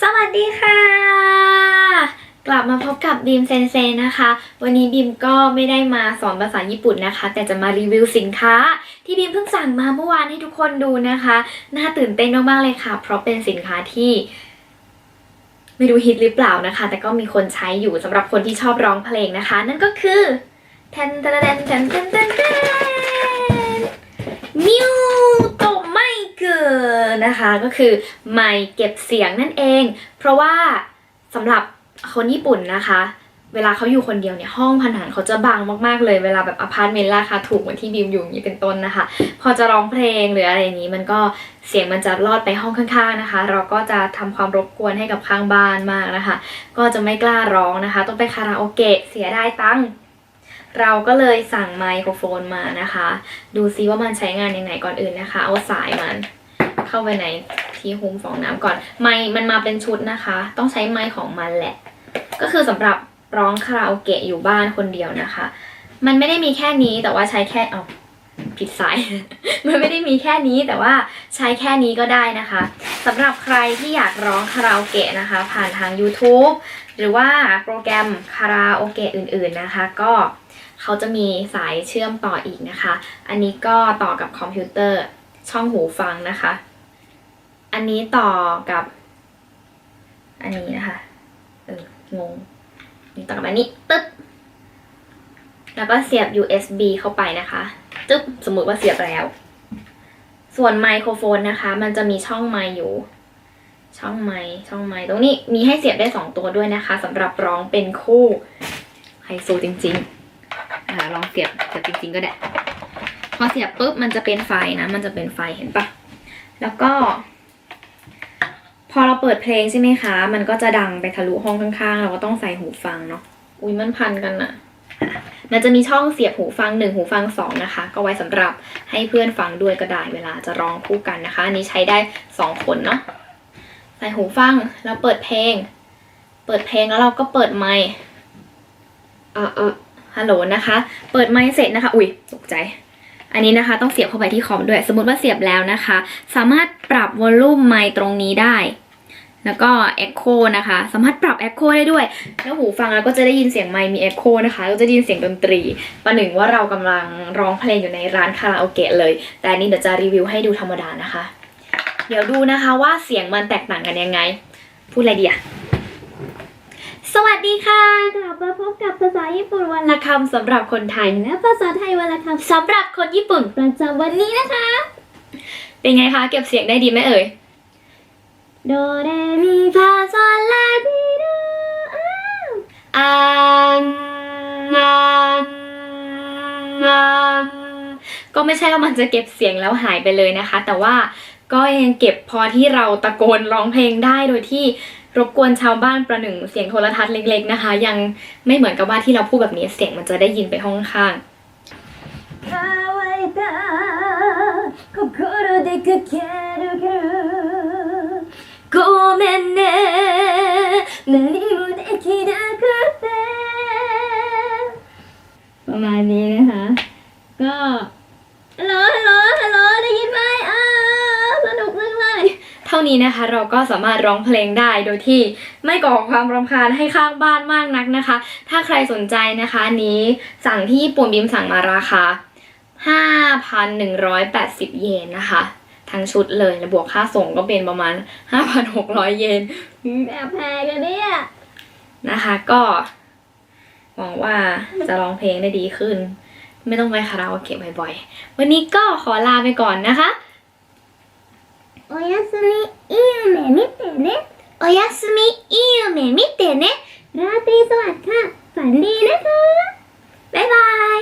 สวัสดีค่ะ กลับมาพบกับบีมเซนเซนะคะ วันนี้บีมก็ไม่ได้มาสอนภาษาญี่ปุ่นนะคะ แต่จะมารีวิวสินค้า ที่บีมเพิ่งสั่งมาเมื่อวานให้ทุกคนดูนะคะ น่าตื่นเต้นมากๆเลยค่ะ เพราะเป็นสินค้าที่ ไม่รู้ฮิตหรือเปล่านะคะ แต่ก็มีคนใช้อยู่สำหรับคนที่ชอบร้องเพลงนะคะ นั่นก็คือแทนแทนแทนแทนแทนแทนแทนมิวโตไมเกอร์ นะคะก็คือไมค์เก็บเสียงนั่นเอง เพราะว่าสำหรับคนญี่ปุ่นนะคะ เวลาเขาอยู่คนเดียวเนี่ยห้องผนังเขาจะบางมากๆเลยเวลาแบบอพาร์ตเมนต์ราคาถูกเหมือนที่บิมอยู่นี้เป็นต้นนะคะ พอจะร้องเพลงหรืออะไรนี้มันก็เสียงมันจะลอดไปห้องข้างๆนะคะ เราก็จะทำความรบกวนให้กับข้างบ้านมากนะคะ ก็จะไม่กล้าร้องนะคะ ต้องไปคาราโอเกะเสียได้ตังค์เราก็เลยสั่งไมโครโฟนมานะคะ ดูซิว่ามันใช้งานยังไงก่อนอื่นนะคะ เอาสายมัน เข้าไปในที่หุ้มฟองน้ำก่อน ไมค์มันมาเป็นชุดนะคะ ต้องใช้ไมค์ของมันแหละ ก็คือสำหรับร้องคาราโอเกะอยู่บ้านคนเดียวนะคะ มันไม่ได้มีแค่นี้แต่ว่าใช้แค่เอาผิดสาย มันไม่ได้มีแค่นี้แต่ว่าใช้แค่นี้ก็ได้นะคะสำหรับใครที่อยากร้องคาราโอเกะนะคะ ผ่านทาง YouTube หรือว่าโปรแกรมคาราโอเกะอื่น ๆนะคะ ก็เขาจะมีสายเชื่อมต่ออีกนะคะ อันนี้ก็ต่อกับคอมพิวเตอร์ช่องหูฟังนะคะ อันนี้ต่อกับ อันนี้นะคะเอองงนี่ต่อกับอันนี้ตึ๊บแล้วก็เสียบ USB เข้าไปนะคะตึ๊บสมมุติว่าเสียบแล้ว ส่วนไมโครโฟนนะคะ มันจะมีช่องไมค์อยู่ ช่องไมค์ช่องไมค์ตรงนี้มีให้เสียบได้สองตัวด้วยนะคะสำหรับร้องเป็นคู่ไฮโซจริงๆลองเสียบเสียบจริง ๆ ก็ได้พอเสียบปุ๊บมันจะเป็นไฟนะ มันจะเป็นไฟเห็นปะแล้วก็ พอเราเปิดเพลงใช่ไหมคะ มันก็จะดังไปทะลุห้องข้างๆ เราก็ต้องใส่หูฟังเนาะ อุ้ยมันพันกันอะมันจะมีช่องเสียบหูฟังหนึ่งหูฟังสองนะคะ ก็ไว้สำหรับให้เพื่อนฟังด้วยก็ได้เวลาจะร้องคู่กันนะคะ อันนี้ใช้ได้สองคนเนาะ ใส่หูฟังแล้วเปิดเพลง เปิดเพลงแล้วเราก็เปิดไมค์ เออเออฮัลโหลนะคะ เปิดไมค์เสร็จนะคะ อุ้ยตกใจอันนี้นะคะต้องเสียบเข้าไปที่คอมด้วย สมมติว่าเสียบแล้วนะคะ สามารถปรับวอลลุ่มไมค์ตรงนี้ได้ แล้วก็ Echo นะคะ สามารถปรับ Echo ได้ด้วย แล้วหูฟังเราก็จะได้ยินเสียงไมค์มี Echo นะคะ ก็จะได้ยินเสียงดนตรี ประหนึ่งว่าเรากำลังร้องเพลงอยู่ในร้านคาราโอเกะเลย แต่อันนี้เดี๋ยวจะรีวิวให้ดูธรรมดานะคะ เดี๋ยวดูนะคะว่าเสียงมันแตกต่างกันยังไง พูดอะไรดีอะสวัสดีค่ะกลับมาพบกับภาษาญี่ปุ่นวันละคำสำหรับคนไทย และภาษาไทยวันละคำสำหรับคนญี่ปุ่นประจำวันนี้นะคะ เป็นไงคะ เก็บเสียงได้ดีไหมเอ่ย โดเรมีฟาซอลลาทีโดอ้าวอันอันอันก็ไม่ใช่ว่ามันจะเก็บเสียงแล้วหายไปเลยนะคะ แต่ว่าก็ยังเก็บพอที่เราตะโกนร้องเพลงได้โดยที่รบกวนชาวบ้านประหนึ่งเสียงโทรทัศน์เล็ก ๆนะคะ ยังไม่เหมือนกับว่าที่เราพูดแบบนี้เสียงมันจะได้ยินไปห้องข้าง 乾いた心で駆け抜ける ごめんね何もできなくて ประมาณนี้นะคะ ก็ ฮัลโหลฮัลโหลฮัลโหลได้ยินไหมอ้าวสนุกจังเลย เท่านี้นะคะ เราก็สามารถร้องเพลงได้โดยที่ไม่ก่อความรำคาญให้ข้างบ้านมากนักนะคะ ถ้าใครสนใจนะคะอันนี้สั่งที่ญี่ปุ่นบิมสั่งมาราคา 5,180 เยนนะคะ ทั้งชุดเลยแล้วบวกค่าส่งก็เป็นประมาณ 5,600 เยนแบบแพงเลยเนี่ยนะคะก็หวังว่าจะร้องเพลงได้ดีขึ้น ไม่ต้องไปคาราโอเกะบ่อยๆ วันนี้ก็ขอลาไปก่อนนะคะโอやすみいい夢見てねโอやすみいい夢見てねราตรีสวัสดิ์ค่ะฝันดีนะคะบายบาย